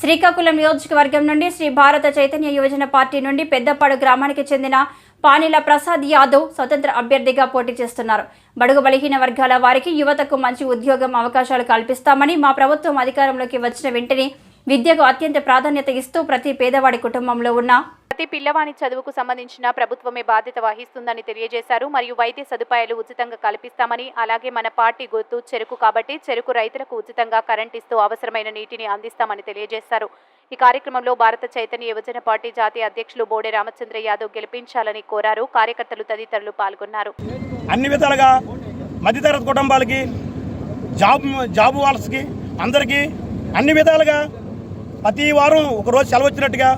శ్రీకాకుళం నియోజకవర్గం నుండి శ్రీ భారత చైతన్య యువజన పార్టీ నుండి పెద్దపాడు గ్రామానికి చెందిన పానీల ప్రసాద్ యాదవ్ స్వతంత్ర అభ్యర్థిగా పోటీ చేస్తున్నారు. బడుగు బలహీన వర్గాల వారికి యువతకు మంచి ఉద్యోగం అవకాశాలు కల్పిస్తామని మా ప్రభుత్వం అధికారంలోకి వచ్చిన వెంటనే విద్యకు అత్యంత ప్రాధాన్యత ఇస్తూ ప్రతి పేదవాడి కుటుంబంలో ఉన్న ప్రతి పిల్లవాని చదువుకు సంబంధించిన ప్రభుత్వమే బాధ్యత వహిస్తుందని తెలియజేశారు. మరియు వైద్య సదుపాయాలు ఉచితంగా కల్పిస్తామని అలాగే మన పార్టీ గుర్తు చెరుకు కాబట్టి చెరుకు రైతులకు ఉచితంగా కరెంట్ ఇస్తూ అవసరమైన నీటిని అందిస్తామని తెలియజేశారు. ఈ కార్యక్రమంలో భారత చైతన్య యువజన పార్టీ జాతీయ అధ్యక్షులు బోడే రామచంద్ర యాదవ్ గెలిపించాలని కోరారు. కార్యకర్తలు తదితరులు పాల్గొన్నారు. అన్ని విధాలుగా మధ్యతరగతి కుటుంబాలకి జాబ్ జాబ్ వాళ్ళకి అందరికీ అన్ని విధాలుగా ప్రతి వారం ఒక రోజు సెలవు వచ్చినట్టుగా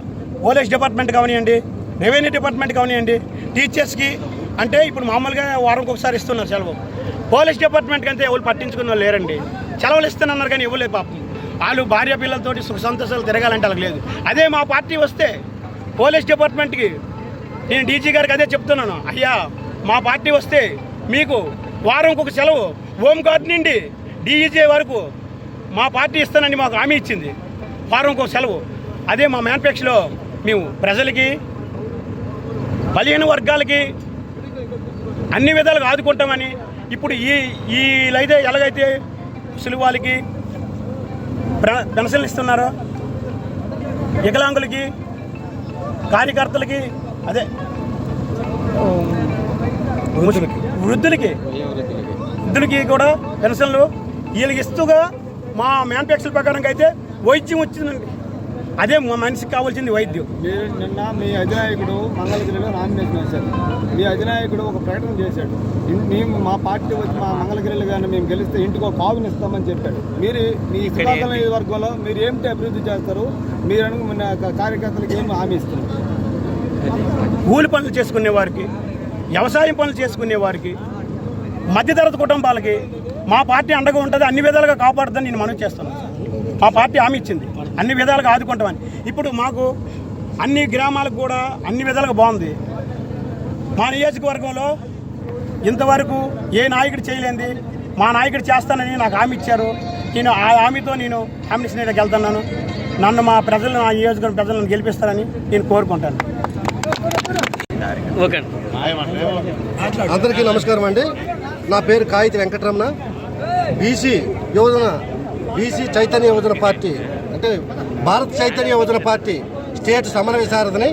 పోలీస్ డిపార్ట్మెంట్ కానివ్వండి రెవెన్యూ డిపార్ట్మెంట్ కానివ్వండి టీచర్స్కి అంటే ఇప్పుడు మామూలుగా వారంకి ఒకసారి ఇస్తున్నారు సెలవు. పోలీస్ డిపార్ట్మెంట్కి అంతే ఎవరు పట్టించుకున్న వాళ్ళు లేరండి. సెలవులు ఇస్తున్నారు కానీ ఇవ్వలేదు పాపం. వాళ్ళు భార్య పిల్లలతోటి సుఖ సంతోషాలు తిరగాలంటే వాళ్ళకి లేదు. అదే మా పార్టీ వస్తే పోలీస్ డిపార్ట్మెంట్కి నేను డీజీ గారికి అదే చెప్తున్నాను. అయ్యా మా పార్టీ వస్తే మీకు వారంకి ఒక సెలవు. హోమ్ గార్డ్ నుండి డీఈజీ వరకు మా పార్టీ ఇస్తానని మాకు హామీ ఇచ్చింది. వారంకి ఒక సెలవు. అదే మా మ్యానుఫ్యాక్చర్లో మేము ప్రజలకి బలహీన వర్గాలకి అన్ని విధాలుగా ఆదుకుంటామని ఇప్పుడు ఈ వీళ్ళైతే ఎలాగైతే ముసలి వాళ్ళకి ప్ర- పెన్షన్లు ఇస్తున్నారో వికలాంగులకి కార్యకర్తలకి అదే వృద్ధులకి వృద్ధులకి కూడా పెన్షన్లు వీళ్ళకి ఇస్తూగా మా మ్యానుఫ్యాక్చర్ ప్రకారం అయితే వైద్యం వచ్చిందండి. అదే మా మనిషికి కావాల్సింది వైద్యం. నిన్న మీ అధినాయకుడు మంగళగిరిలో నామినేషన్ వేశారు. మీ అధినాయకుడు ఒక ప్రకటన చేశాడు. మేము మా పార్టీ వచ్చి మా మంగళగిరిలో కానీ మేము గెలిస్తే ఇంటికి ఒక కావుని ఇస్తామని చెప్పాడు. మీరు మీ శ్రీకాకుళం నియోజకవర్గంలో మీరు ఏమిటి అభివృద్ధి చేస్తారు? మీరు కార్యకర్తలకు ఏమి హామీ ఇస్తున్నారు? కూలి పనులు చేసుకునే వారికి వ్యవసాయం పనులు చేసుకునే వారికి మధ్యతరగతి కుటుంబాలకి మా పార్టీ అండగా ఉంటుంది అన్ని విధాలుగా కాపాడుతుందని నేను మనవి చేస్తున్నాను మా పార్టీ హామీ ఇచ్చింది. అన్ని విధాలుగా ఆదుకుంటామని. ఇప్పుడు మాకు అన్ని గ్రామాలకు కూడా అన్ని విధాలుగా బాగుంది. మా నియోజకవర్గంలో ఇంతవరకు ఏ నాయకుడు చేయలేంది. మా నాయకుడు చేస్తానని నాకు హామీ ఇచ్చారు. నేను ఆ హామీతో నేను హామీస్ నీడకి వెళ్తున్నాను. నన్ను మా ప్రజలు నా నియోజకవర్గం ప్రజలను గెలిపిస్తారని నేను కోరుకుంటాను. అందరికీ నమస్కారం అండి. నా పేరు కాగిత వెంకటరమణ. బీసీ యువజన బీసీ చైతన్య యువజన పార్టీ అంటే భారత చైతన్య యువజన పార్టీ స్టేట్ సమన్వయ సారథిని.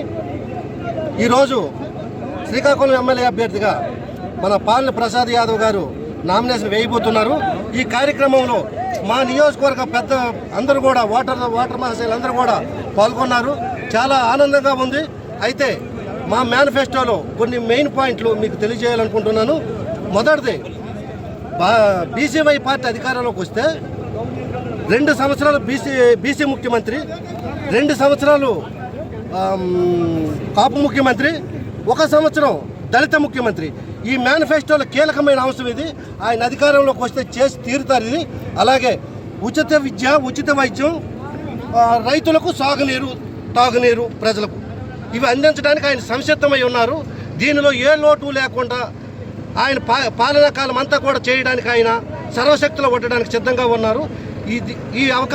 ఈరోజు శ్రీకాకుళం ఎమ్మెల్యే అభ్యర్థిగా మన పాలన ప్రసాద్ యాదవ్ గారు నామినేషన్ వేయబోతున్నారు. ఈ కార్యక్రమంలో మా నియోజకవర్గ పెద్ద అందరూ కూడా ఓటర్ ఓటర్ మహాశయులు అందరూ కూడా పాల్గొన్నారు. చాలా ఆనందంగా ఉంది. అయితే మా మేనిఫెస్టోలో కొన్ని మెయిన్ పాయింట్లు మీకు తెలియజేయాలనుకుంటున్నాను. మొదటిది బీసీవై పార్టీ అధికారంలోకి వస్తే రెండు సంవత్సరాలు బీసీ బీసీ ముఖ్యమంత్రి రెండు సంవత్సరాలు కాపు ముఖ్యమంత్రి ఒక సంవత్సరం దళిత ముఖ్యమంత్రి. ఈ మేనిఫెస్టోలో కీలకమైన అంశం ఇది. ఆయన అధికారంలోకి వస్తే చేసి తీరుతారు ఇది. అలాగే ఉచిత విద్య ఉచిత వైద్యం రైతులకు సాగునీరు తాగునీరు ప్రజలకు. ఇవి అందించడానికి ఆయన సంసిద్ధమై ఉన్నారు. దీనిలో ఏ లోటు లేకుండా ఆయన పా పాలనా కాలం అంతా కూడా చేయడానికి ఆయన సర్వశక్తులు కొట్టడానికి సిద్ధంగా ఉన్నారు. ఇది ఈ అవకాశం